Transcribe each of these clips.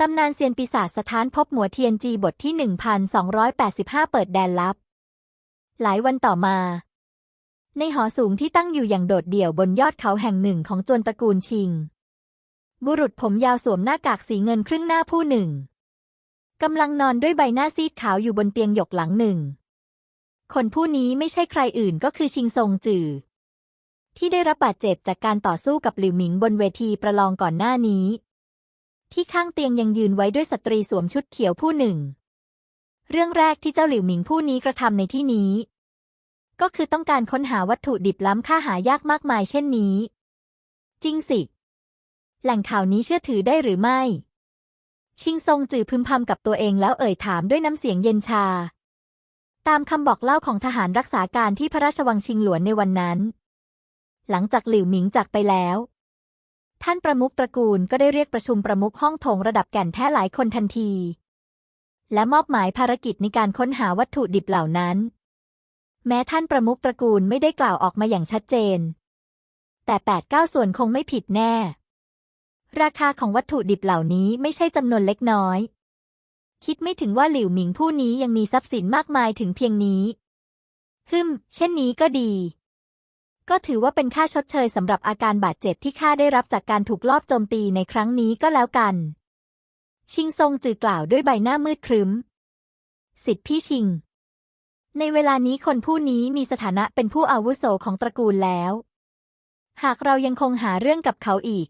ตำนานเซียนปีศาจสถานพบหมัวเทียนจีบทที่ 1285 เปิดแดนลับ หลายวันต่อมา ในหอสูงที่ตั้งอยู่อย่างโดดเดี่ยวบนยอดเขาแห่งหนึ่งของจนตระกูลชิง บุรุษผมยาวสวมหน้ากากสีเงินครึ่งหน้าผู้หนึ่งกำลังนอนด้วยใบหน้าซีดขาวอยู่บนเตียงหยกหลังหนึ่ง คนผู้นี้ไม่ใช่ใครอื่นก็คือชิงซงจือ ที่ได้รับบาดเจ็บจากการต่อสู้กับหลิวหมิงบนเวทีประลองก่อนหน้านี้ ที่ข้างเตียงยังยืนไว้ด้วยสตรีสวมชุดเขียวผู้หนึ่ง เรื่องแรกที่เจ้าหลิวหมิงผู้นี้กระทำในที่นี้ ก็คือต้องการค้นหาวัตถุดิบล้ำค่าหายากมากมายเช่นนี้ จริงสิ แหล่งข่าวนี้เชื่อถือได้หรือไม่ ชิงซงจือพึมพำกับตัวเองแล้วเอ่ยถามด้วยน้ำเสียงเย็นชา ตามคำบอกเล่าของทหารรักษาการที่พระราชวังชิงหลวนในวันนั้น หลังจากหลิวหมิงจากไปแล้ว ท่านประมุขตระกูลก็ได้เรียกประชุมประมุขห้องโถงระดับแก่นแท้หลายคนทันที และมอบหมายภารกิจในการค้นหาวัตถุดิบเหล่านั้น แม้ท่านประมุขตระกูลไม่ได้กล่าวออกมาอย่างชัดเจน แต่แปดเก้าส่วนคงไม่ผิดแน่ ราคาของวัตถุดิบเหล่านี้ไม่ใช่จำนวนเล็กน้อย คิดไม่ถึงว่าหลิวหมิงผู้นี้ยังมีทรัพย์สินมากมายถึงเพียงนี้ ฮึมเช่นนี้ก็ดี ก็ถือว่าเป็นค่าชดเชยสำหรับอาการบาดเจ็บที่ข้าได้รับจากการถูกลอบโจมตีในครั้งนี้ก็แล้วกัน ชิงซงจือกล่าวด้วยใบหน้ามืดครึ้ม สิทธิพี่ชิง ในเวลานี้คนผู้นี้มีสถานะเป็นผู้อาวุโสของตระกูลแล้ว หากเรายังคงหาเรื่องกับเขาอีก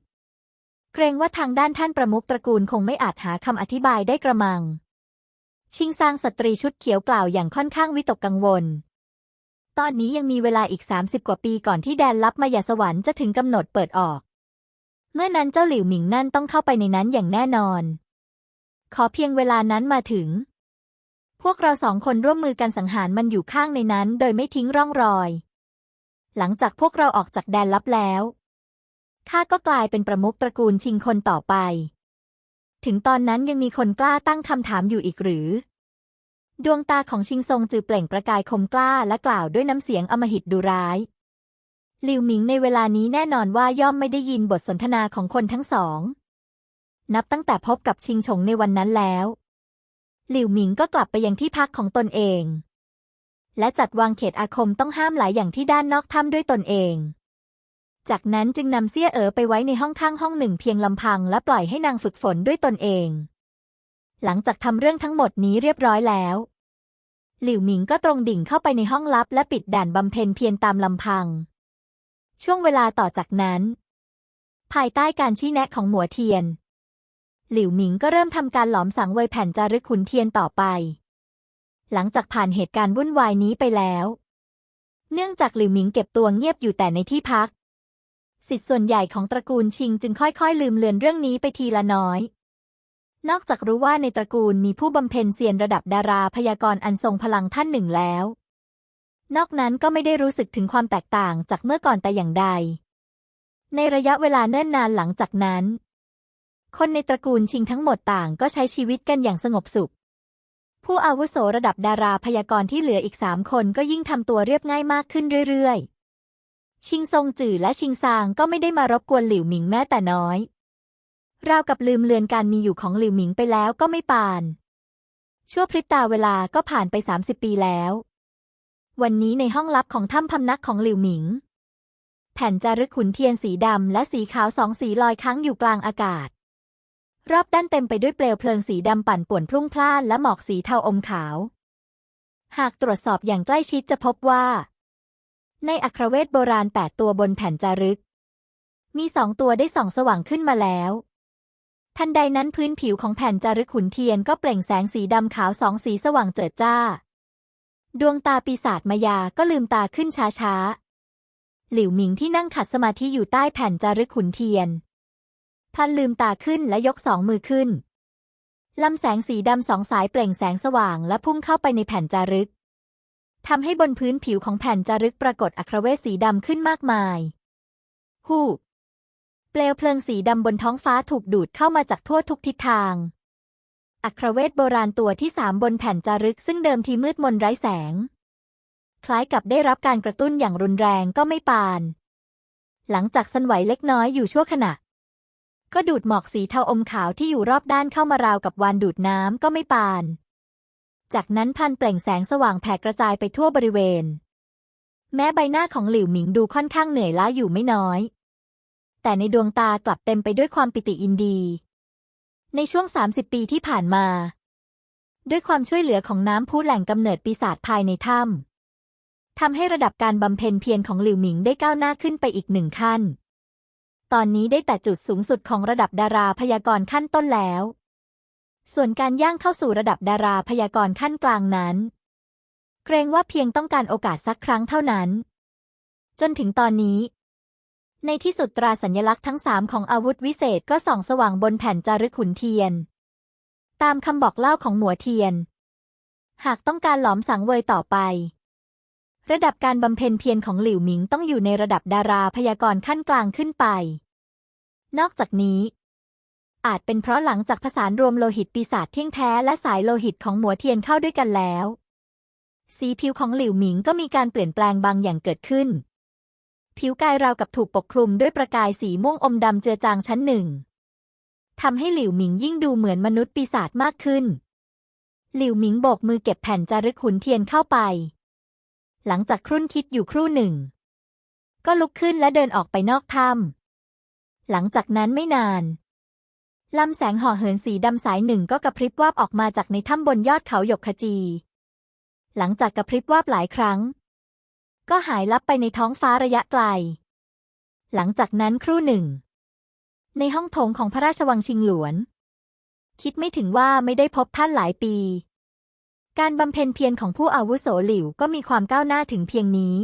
เกรงว่าทางด้านท่านประมุขตระกูลคงไม่อาจหาคำอธิบายได้กระมัง ชิงซางสตรีชุดเขียวกล่าวอย่างค่อนข้างวิตกกังวล ตอนนี้ยังมีเวลาอีก 30 กว่าปีก่อนที่แดนลับมายาสวรรค์จะถึงกำหนดเปิดออก เมื่อนั้นเจ้าหลิวหมิงนั่นต้องเข้าไปในนั้นอย่างแน่นอน ขอเพียงเวลานั้นมาถึง พวกเราสองคนร่วมมือกันสังหารมันอยู่ข้างในนั้น โดยไม่ทิ้งร่องรอย หลังจากพวกเราออกจากแดนลับแล้วข้าก็กลายเป็นประมุขตระกูลชิงคนต่อไป ถึงตอนนั้นยังมีคนกล้าตั้งคำถามอยู่อีกหรือ ดวงตาของชิงซงจือเปล่งประกายคมกล้าและกล่าวด้วยน้ำเสียงอมหิตดุร้ายหลิวหมิงในเวลานี้แน่นอนว่าย่อมไม่ได้ยินบทสนทนาของคนทั้งสอง นับตั้งแต่พบกับชิงชงในวันนั้นแล้ว หลิวหมิงก็กลับไปยังที่พักของตนเอง และจัดวางเขตอาคมต้องห้ามหลายอย่างที่ด้านนอกถ้ำด้วยตนเอง จากนั้นจึงนำเซี่ยเอ๋อไปไว้ในห้องข้างห้องหนึ่งเพียงลำพังและปล่อยให้นางฝึกฝนด้วยตนเอง หลังจากทำเรื่องทั้งหมดนี้เรียบร้อยแล้ว หลิวหมิงก็ตรงดิ่งเข้าไปในห้องลับ และปิดด่านบำเพ็ญเพียรตามลำพัง ช่วงเวลาต่อจากนั้น ภายใต้การชี้แนะของหมัวเทียน หลิวหมิงก็เริ่มทำการหลอมสังเวยแผ่นจารึกขุนเทียนต่อไป หลังจากผ่านเหตุการณ์วุ่นวายนี้ไปแล้ว เนื่องจากหลิวหมิงเก็บตัวเงียบอยู่แต่ในที่พักสิทธิ์ส่วนใหญ่ของตระกูลชิงจึงค่อยๆ ลืมเลือนเรื่องนี้ไปทีละน้อย นอกจากรู้ว่าในตระกูลมีผู้บำเพ็ญเซียนระดับดาราพยากรณ์อันทรงพลังท่านหนึ่งแล้ว นอกนั้นก็ไม่ได้รู้สึกถึงความแตกต่างจากเมื่อก่อนแต่อย่างใด ในระยะเวลาเนิ่นนานหลังจากนั้น คนในตระกูลชิงทั้งหมดต่างก็ใช้ชีวิตกันอย่างสงบสุข ผู้อาวุโสระดับดาราพยากรณ์ที่เหลืออีกสามคนก็ยิ่งทำตัวเรียบง่ายมากขึ้นเรื่อยๆ ชิงซงจื่อและชิงซางก็ไม่ได้มารบกวนหลิวหมิงแม้แต่น้อย ราวกับลืมเลือนการมีอยู่ของหลิวหมิงไปแล้วก็ไม่ปาน ชั่วพริบตาเวลาก็ผ่านไป 30 ปีแล้ว วันนี้ในห้องลับของถ้ำพำนักของหลิวหมิง แผ่นจารึกขุนเทียนสีดำและสีขาวสองสีลอยค้างอยู่กลางอากาศ รอบด้านเต็มไปด้วยเปลวเพลิงสีดำปั่นป่วนพรุ่งพล่านและหมอกสีเทาอมขาว หากตรวจสอบอย่างใกล้ชิดจะพบว่า ในอัครเวทโบราณแปดตัวบนแผ่นจารึก มีสองตัวได้ส่องสว่างขึ้นมาแล้ว ทันใดนั้นพื้นผิวของแผ่นจารึกขุนเทียนก็เปล่งแสงสีดำขาวสองสีสว่างเจิดจ้า ดวงตาปีศาจมายาก็ลืมตาขึ้นช้าๆ หลิวหมิงที่นั่งขัดสมาธิอยู่ใต้แผ่นจารึกขุนเทียน พันลืมตาขึ้นและยกสองมือขึ้นลำแสงสีดำสองสายเปล่งแสงสว่างและพุ่งเข้าไปในแผ่นจารึกทำให้บนพื้นผิวของแผ่นจารึกปรากฏอัครเวทสีดำขึ้นมากมาย ฮู้ เปลวเพลิงสีดำบนท้องฟ้าถูกดูดเข้ามาจากทั่วทุกทิศทาง อัครเวทโบราณตัวที่สามบนแผ่นจารึกซึ่งเดิมทีมืดมนไร้แสง คล้ายกับได้รับการกระตุ้นอย่างรุนแรงก็ไม่ปาน หลังจากสั่นไหวเล็กน้อยอยู่ชั่วขณะ ก็ดูดหมอกสีเทาอมขาวที่อยู่รอบด้านเข้ามาราวกับวานดูดน้ำก็ไม่ปาน จากนั้นพันเปล่งแสงสว่างแผ่กระจายไปทั่วบริเวณ แม้ใบหน้าของหลิวหมิงดูค่อนข้างเหนื่อยล้าอยู่ไม่น้อย แต่ในดวงตากลับเต็มไปด้วยความปิติยินดี ในช่วง 30 ปีที่ผ่านมา ด้วยความช่วยเหลือของน้ำพุแหล่งกำเนิดปีศาจภายในถ้ำทำให้ระดับการบำเพ็ญเพียรของหลิวหมิงได้ก้าวหน้าขึ้นไปอีกหนึ่งขั้น ตอนนี้ได้แต่จุดสูงสุดของระดับดาราพยากรณ์ขั้นต้นแล้ว ส่วนการย่างเข้าสู่ระดับดาราพยากรณ์ขั้นกลางนั้น เกรงว่าเพียงต้องการโอกาสสักครั้งเท่านั้น จนถึงตอนนี้ ในที่สุดตราสัญลักษณ์ทั้งสามของอาวุธวิเศษก็ส่องสว่างบนแผ่นจารึกขุนเทียน ตามคำบอกเล่าของหมัวเทียน หากต้องการหลอมสังเวยต่อไป ระดับการบำเพ็ญเพียรของหลิวหมิงต้องอยู่ในระดับดาราพยากรณ์ขั้นกลางขึ้นไป นอกจากนี้ อาจเป็นเพราะหลังจากผสานรวมโลหิตปีศาจเที่ยงแท้และสายโลหิตของหมัวเทียนเข้าด้วยกันแล้ว สีผิวของหลิวหมิงก็มีการเปลี่ยนแปลงบางอย่างเกิดขึ้น ผิวกายราวกับถูกปกคลุมด้วยประกายสีม่วงอมดำเจือจางชั้นหนึ่งทำให้หลิวหมิงยิ่งดูเหมือนมนุษย์ปีศาจมากขึ้น หลิวหมิงโบกมือเก็บแผ่นจารึกขุนเทียนเข้าไป หลังจากครุ่นคิดอยู่ครู่หนึ่ง ก็ลุกขึ้นและเดินออกไปนอกถ้ำหลังจากนั้นไม่นานลำแสงห่อเหินสีดำสายหนึ่งก็กระพริบวาบออกมาจากในถ้ำบนยอดเขาหยกขจี หลังจากกระพริบวาบหลายครั้ง ก็หายลับไปในท้องฟ้าระยะไกล หลังจากนั้นครู่หนึ่ง ในห้องโถงของพระราชวังชิงหลวน คิดไม่ถึงว่าไม่ได้พบท่านหลายปี การบำเพ็ญเพียรของผู้อาวุโสหลิวก็มีความก้าวหน้าถึงเพียงนี้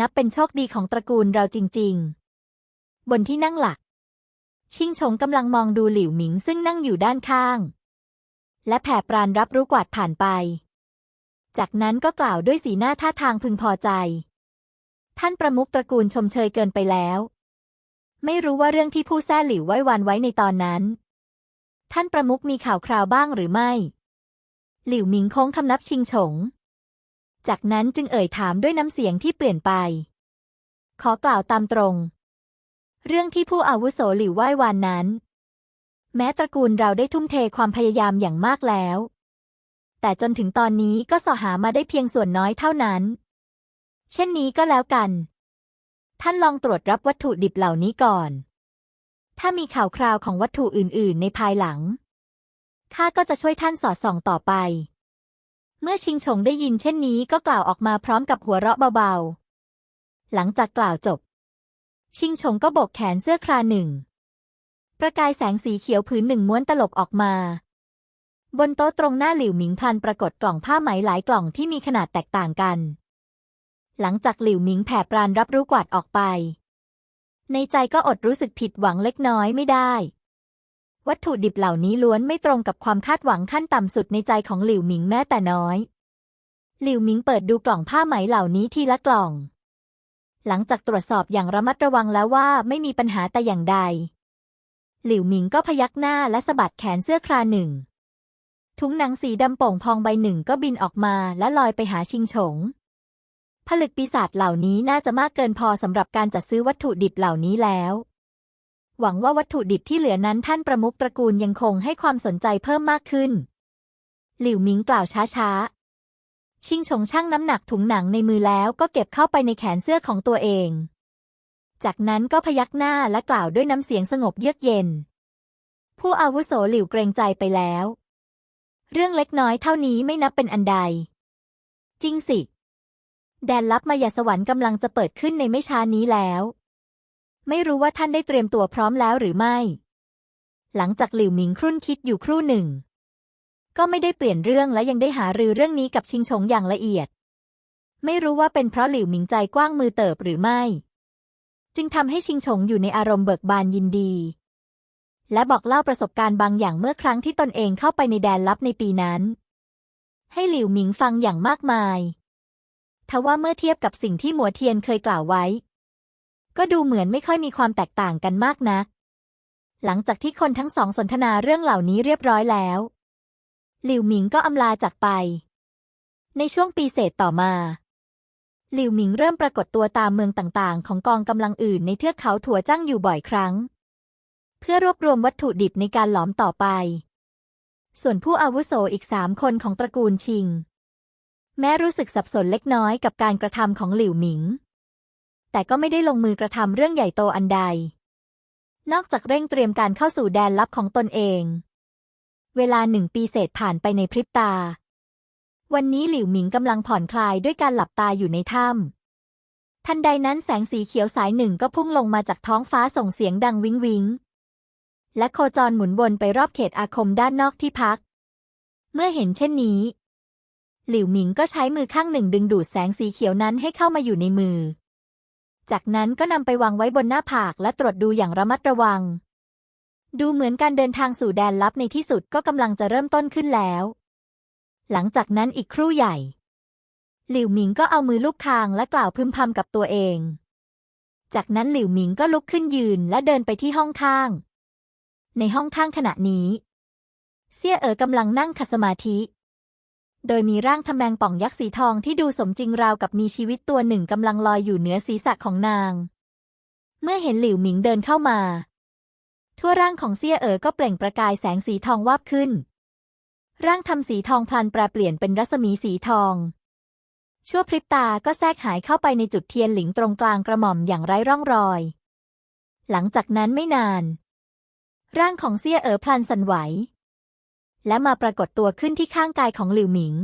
นับเป็นโชคดีของตระกูลเราจริง ๆ บนที่นั่งหลัก ชิงชงกำลังมองดูหลิวหมิงซึ่งนั่งอยู่ด้านข้าง และแผ่ปรานรับรู้กวาดผ่านไป จากนั้นก็กล่าวด้วยสีหน้าท่าทางพึงพอใจ ท่านประมุขตระกูลชมเชยเกินไปแล้ว ไม่รู้ว่าเรื่องที่ผู้แซ่หลิวไว้วานไว้ในตอนนั้น ท่านประมุขมีข่าวคราวบ้างหรือไม่ หลิวหมิงโค้งคำนับชิงฉง จากนั้นจึงเอ่ยถามด้วยน้ำเสียงที่เปลี่ยนไป ขอกล่าวตามตรง เรื่องที่ผู้อาวุโสหลิวไหว้วานนั้น แม้ตระกูลเราได้ทุ่มเทความพยายามอย่างมากแล้ว แต่จนถึงตอนนี้ก็สอหามาได้เพียงส่วนน้อยเท่านั้น เช่นนี้ก็แล้วกัน ท่านลองตรวจรับวัตถุดิบเหล่านี้ก่อน ถ้ามีข่าวคราวของวัตถุอื่น ๆ ในภายหลัง ข้าก็จะช่วยท่านสอดส่องต่อไป เมื่อชิงชงได้ยินเช่นนี้ก็กล่าวออกมาพร้อมกับหัวเราะเบา ๆ หลังจากกล่าวจบ ชิงชงก็โบกแขนเสื้อคราหนึ่ง ประกายแสงสีเขียวผืนหนึ่งม้วนตลบออกมา บนโต๊ะตรงหน้าหลิวหมิงพันปรากฏกล่องผ้าไหมหลายกล่องที่มีขนาดแตกต่างกัน หลังจากหลิวหมิงแผ่ปรานรับรู้กวาดออกไป ในใจก็อดรู้สึกผิดหวังเล็กน้อยไม่ได้ วัตถุดิบเหล่านี้ล้วนไม่ตรงกับความคาดหวังขั้นต่ำสุดในใจของหลิวหมิงแม้แต่น้อย หลิวหมิงเปิดดูกล่องผ้าไหมเหล่านี้ทีละกล่อง หลังจากตรวจสอบอย่างระมัดระวังแล้วว่าไม่มีปัญหาแต่อย่างใด หลิวหมิงก็พยักหน้าและสะบัดแขนเสื้อคราหนึ่ง ถุงหนังสีดำโป่งพองใบหนึ่งก็บินออกมาและลอยไปหาชิงฉง ผลึกปีศาจเหล่านี้น่าจะมากเกินพอสำหรับการจัดซื้อวัตถุดิบเหล่านี้แล้ว หวังว่าวัตถุดิบที่เหลือนั้นท่านประมุขตระกูลยังคงให้ความสนใจเพิ่มมากขึ้น หลิวหมิงกล่าวช้าๆ ชิงชงชั่งน้ำหนักถุงหนังในมือแล้วก็เก็บเข้าไปในแขนเสื้อของตัวเอง จากนั้นก็พยักหน้าและกล่าวด้วยน้ำเสียงสงบเยือกเย็น ผู้อาวุโสหลิวเกรงใจไปแล้ว เรื่องเล็กน้อยเท่านี้ไม่นับเป็นอันใด จริงสิ แดนลับมายาสวรรค์กำลังจะเปิดขึ้นในไม่ช้านี้แล้ว ไม่รู้ว่าท่านได้เตรียมตัวพร้อมแล้วหรือไม่ หลังจากหลิวหมิงครุ่นคิดอยู่ครู่หนึ่ง ก็ไม่ได้เปลี่ยนเรื่องและยังได้หารือเรื่องนี้กับชิงชงอย่างละเอียด ไม่รู้ว่าเป็นเพราะหลิวหมิงใจกว้างมือเติบหรือไม่ จึงทำให้ชิงชงอยู่ในอารมณ์เบิกบานยินดี และบอกเล่าประสบการณ์บางอย่างเมื่อครั้งที่ตนเองเข้าไปในแดนลับในปีนั้น ให้หลิวหมิงฟังอย่างมากมาย ทว่าเมื่อเทียบกับสิ่งที่หมัวเทียนเคยกล่าวไว้ ก็ดูเหมือนไม่ค่อยมีความแตกต่างกันมากนัก หลังจากที่คนทั้งสองสนทนาเรื่องเหล่านี้เรียบร้อยแล้ว หลิวหมิงก็อำลาจากไป ในช่วงปีเศษต่อมาหลิวหมิงเริ่มปรากฏตัวตามเมืองต่างๆ ของกองกำลังอื่นในเทือกเขาถั่วจ้างอยู่บ่อยครั้ง เพื่อรวบรวมวัตถุดิบในการหลอมต่อไป ส่วนผู้อาวุโสอีกสามคนของตระกูลชิง แม้รู้สึกสับสนเล็กน้อยกับการกระทำของหลิวหมิง แต่ก็ไม่ได้ลงมือกระทำเรื่องใหญ่โตอันใด นอกจากเร่งเตรียมการเข้าสู่แดนลับของตนเอง เวลาหนึ่งปีเศษผ่านไปในพริบตา วันนี้หลิวหมิงกำลังผ่อนคลายด้วยการหลับตาอยู่ในถ้ำทันใดนั้นแสงสีเขียวสายหนึ่งก็พุ่งลงมาจากท้องฟ้าส่งเสียงดังวิงวิง และโคจรหมุนวนไปรอบเขตอาคมด้านนอกที่พัก เมื่อเห็นเช่นนี้ หลิวหมิงก็ใช้มือข้างหนึ่งดึงดูดแสงสีเขียวนั้นให้เข้ามาอยู่ในมือ จากนั้นก็นำไปวางไว้บนหน้าผากและตรวจดูอย่างระมัดระวัง ดูเหมือนการเดินทางสู่แดนลับในที่สุดก็กำลังจะเริ่มต้นขึ้นแล้ว หลังจากนั้นอีกครู่ใหญ่ หลิวหมิงก็เอามือลูบคางและกล่าวพึมพำกับตัวเอง จากนั้นหลิวหมิงก็ลุกขึ้นยืนและเดินไปที่ห้องข้าง ในห้องข้างขณะนี้ เซี่ยเอ๋อกำลังนั่งขัดสมาธิ โดยมีร่างทำแมงป่องยักษ์สีทองที่ดูสมจริงราวกับมีชีวิตตัวหนึ่งกำลังลอยอยู่เหนือศีรษะของนาง เมื่อเห็นหลิวหมิงเดินเข้ามา ทั่วร่างของเซี่ยเอ๋อก็เปล่งประกายแสงสีทองวาบขึ้น ร่างทำสีทองพลันแปรเปลี่ยนเป็นรัศมีสีทองชั่วพริบตาก็แทรกหายเข้าไปในจุดเทียนหลิงตรงกลางกระหม่อมอย่างไร้ร่องรอย หลังจากนั้นไม่นาน ร่างของเซี่ยเอ๋อพลันสั่นไหว และมาปรากฏตัวขึ้นที่ข้างกายของหลิวหมิง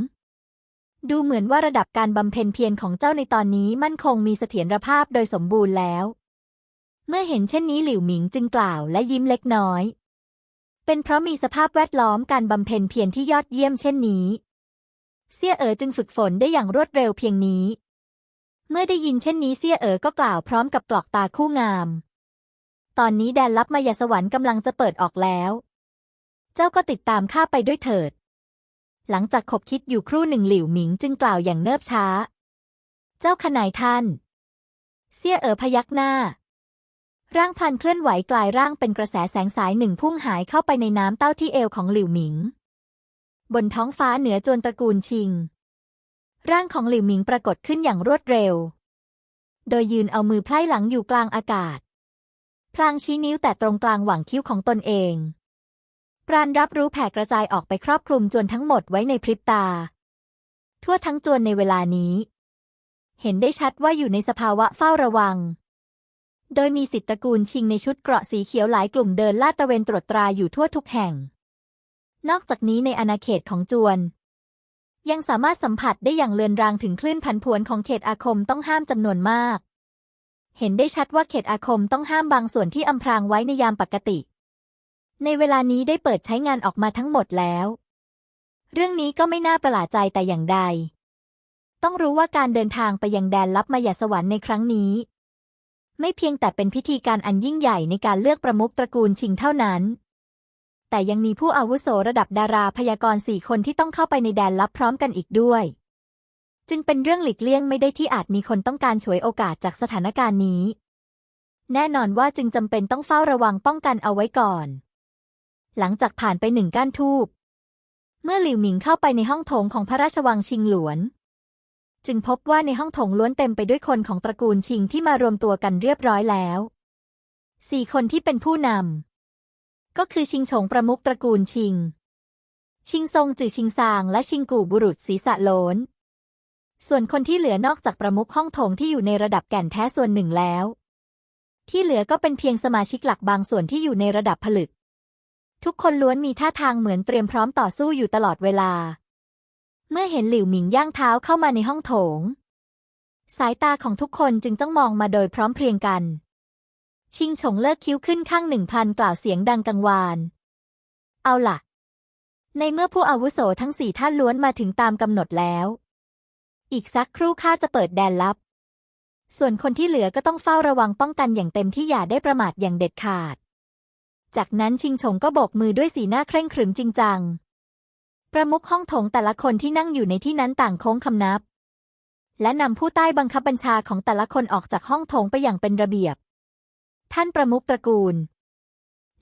ดูเหมือนว่าระดับการบำเพ็ญเพียรของเจ้าในตอนนี้มั่นคงมีเสถียรภาพโดยสมบูรณ์แล้ว เมื่อเห็นเช่นนี้หลิวหมิงจึงกล่าวและยิ้มเล็กน้อย เป็นเพราะมีสภาพแวดล้อมการบำเพ็ญเพียรที่ยอดเยี่ยมเช่นนี้ เซี่ยเอ๋อจึงฝึกฝนได้อย่างรวดเร็วเพียงนี้ เมื่อได้ยินเช่นนี้เซี่ยเอ๋อก็กล่าวพร้อมกับกรอกตาคู่งาม ตอนนี้แดนลับมายาสวรรค์กำลังจะเปิดออกแล้ว เจ้าก็ติดตามข้าไปด้วยเถิด หลังจากคบคิดอยู่ครู่หนึ่งหลิวหมิงจึงกล่าวอย่างเนิบช้า เจ้าขนายท่านเซี่ยเอ๋อพยักหน้า ร่างพันเคลื่อนไหวกลายร่างเป็นกระแสแสงสายหนึ่งพุ่งหายเข้าไปในน้ำเต้าที่เอวของหลิวหมิง บนท้องฟ้าเหนือจวนตระกูลชิง ร่างของหลิวหมิงปรากฏขึ้นอย่างรวดเร็ว โดยยืนเอามือไพร่หลังอยู่กลางอากาศ พลางชี้นิ้วแต่ตรงกลางหว่างคิ้วของตนเองปราณรับรู้แผ่กระจายออกไปครอบคลุมจวนทั้งหมดไว้ในพริบตา ทั่วทั้งจวนในเวลานี้ เห็นได้ชัดว่าอยู่ในสภาวะเฝ้าระวัง โดยมีสิทธิตระกูลชิงในชุดเกราะสีเขียวหลายกลุ่มเดินลาดตระเวนตรวจตราอยู่ทั่วทุกแห่ง นอกจากนี้ในอาณาเขตของจวน ยังสามารถสัมผัสได้อย่างเลือนรางถึงคลื่นผันผวนของเขตอาคมต้องห้ามจำนวนมาก เห็นได้ชัดว่าเขตอาคมต้องห้ามบางส่วนที่อำพรางไว้ในยามปกติ ในเวลานี้ได้เปิดใช้งานออกมาทั้งหมดแล้ว เรื่องนี้ก็ไม่น่าประหลาดใจแต่อย่างใด ต้องรู้ว่าการเดินทางไปยังแดนลับมายาสวรรค์ในครั้งนี้ ไม่เพียงแต่เป็นพิธีการอันยิ่งใหญ่ในการเลือกประมุขตระกูลชิงเท่านั้น แต่ยังมีผู้อาวุโสระดับดาราพยากรสี่คนที่ต้องเข้าไปในแดนลับพร้อมกันอีกด้วย จึงเป็นเรื่องหลีกเลี่ยงไม่ได้ที่อาจมีคนต้องการฉวยโอกาสจากสถานการณ์นี้ แน่นอนว่าจึงจำเป็นต้องเฝ้าระวังป้องกันเอาไว้ก่อน หลังจากผ่านไปหนึ่งก้านทูบเมื่อหลิวหมิงเข้าไปในห้องโถงของพระราชวังชิงหลวน จึงพบว่าในห้องโถงล้วนเต็มไปด้วยคนของตระกูลชิงที่มารวมตัวกันเรียบร้อยแล้วสี่คนที่เป็นผู้นำก็คือชิงฉงประมุขตระกูลชิง ชิงซงจือชิงซางและชิงกู่บุรุษศีรษะโลน ส่วนคนที่เหลือนอกจากประมุขห้องโถงที่อยู่ในระดับแก่นแท้ส่วนหนึ่งแล้ว ที่เหลือก็เป็นเพียงสมาชิกหลักบางส่วนที่อยู่ในระดับผลึก ทุกคนล้วนมีท่าทางเหมือนเตรียมพร้อมต่อสู้อยู่ตลอดเวลา เมื่อเห็นหลิวหมิงย่างเท้าเข้ามาในห้องโถง สายตาของทุกคนจึงจ้องมองมาโดยพร้อมเพรียงกัน ชิงฉงเลิกคิ้วขึ้นข้างหนึ่งพันกล่าวเสียงดังกังวาน เอาล่ะ ในเมื่อผู้อาวุโสทั้งสี่ท่านล้วนมาถึงตามกำหนดแล้ว อีกสักครู่ข้าจะเปิดแดนลับ ส่วนคนที่เหลือก็ต้องเฝ้าระวังป้องกันอย่างเต็มที่อย่าได้ประมาทอย่างเด็ดขาด จากนั้นชิงฉงก็โบกมือด้วยสีหน้าเคร่งขรึมจริงจัง ประมุขห้องโถงแต่ละคนที่นั่งอยู่ในที่นั้นต่างโค้งคำนับ และนำผู้ใต้บังคับบัญชาของแต่ละคนออกจากห้องโถงไปอย่างเป็นระเบียบ ท่านประมุขตระกูล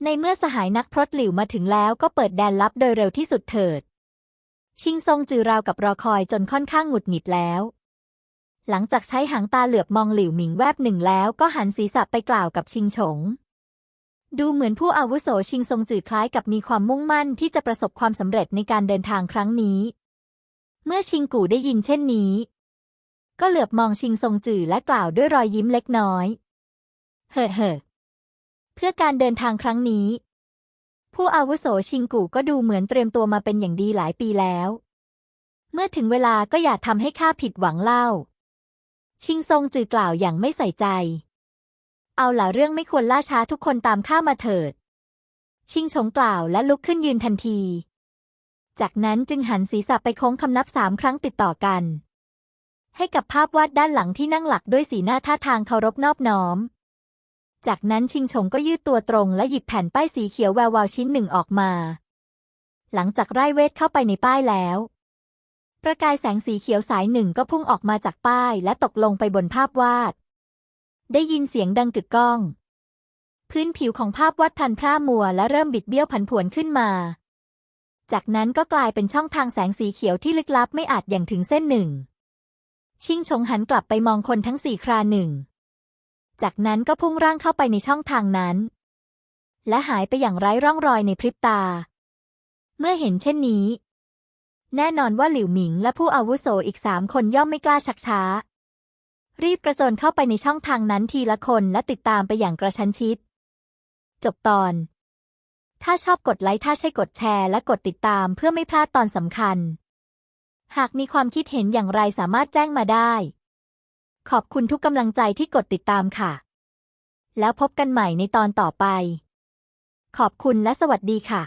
ในเมื่อสหายนักพรตหลิวมาถึงแล้วก็เปิดแดนลับโดยเร็วที่สุดเถิด ชิงซงจือราวกับรอคอยจนค่อนข้างหงุดหงิดแล้ว หลังจากใช้หางตาเหลือบมองหลิวหมิงแวบหนึ่งแล้วก็หันศีรษะไปกล่าวกับชิงฉง ดูเหมือนผู้อาวุโสชิงซงจือคล้ายกับมีความมุ่งมั่นที่จะประสบความสำเร็จในการเดินทางครั้งนี้ เมื่อชิงกู่ได้ยินเช่นนี้ ก็เหลือบมองชิงซงจือและกล่าวด้วยรอยยิ้มเล็กน้อย เฮ่อเฮ่อเพื่อการเดินทางครั้งนี้ ผู้อาวุโสชิงกูก็ดูเหมือนเตรียมตัวมาเป็นอย่างดีหลายปีแล้ว เมื่อถึงเวลาก็อย่าทำให้ข้าผิดหวังเล่า ชิงซงจือกล่าวอย่างไม่ใส่ใจ เอาล่ะเรื่องไม่ควรล่าช้าทุกคนตามข้ามาเถิด ชิงชงกล่าวและลุกขึ้นยืนทันที จากนั้นจึงหันศีรษะไปโค้งคำนับสามครั้งติดต่อกัน ให้กับภาพวาดด้านหลังที่นั่งหลักด้วยสีหน้าท่าทางเคารพนอบน้อม จากนั้นชิงชงก็ยืดตัวตรงและหยิบแผ่นป้ายสีเขียวแวววาวชิ้นหนึ่งออกมา หลังจากไร้เวทเข้าไปในป้ายแล้ว ประกายแสงสีเขียวสายหนึ่งก็พุ่งออกมาจากป้ายและตกลงไปบนภาพวาด ได้ยินเสียงดังกึกก้อง พื้นผิวของภาพวาดพันพร่ามัวและเริ่มบิดเบี้ยวผันผวนขึ้นมา จากนั้นก็กลายเป็นช่องทางแสงสีเขียวที่ลึกลับไม่อาจอย่างถึงเส้นหนึ่ง ชิงชงหันกลับไปมองคนทั้งสี่คราหนึ่ง จากนั้นก็พุ่งร่างเข้าไปในช่องทางนั้น และหายไปอย่างไร้ร่องรอยในพริบตา เมื่อเห็นเช่นนี้ แน่นอนว่าหลิวหมิงและผู้อาวุโสอีกสามคนย่อมไม่กล้าชักช้า รีบกระโจนเข้าไปในช่องทางนั้นทีละคนและติดตามไปอย่างกระชั้นชิด จบตอน ถ้าชอบกดไลค์ถ้าใช่กดแชร์และกดติดตามเพื่อไม่พลาดตอนสำคัญ หากมีความคิดเห็นอย่างไรสามารถแจ้งมาได้ ขอบคุณทุกกำลังใจที่กดติดตามค่ะ แล้วพบกันใหม่ในตอนต่อไป ขอบคุณและสวัสดีค่ะ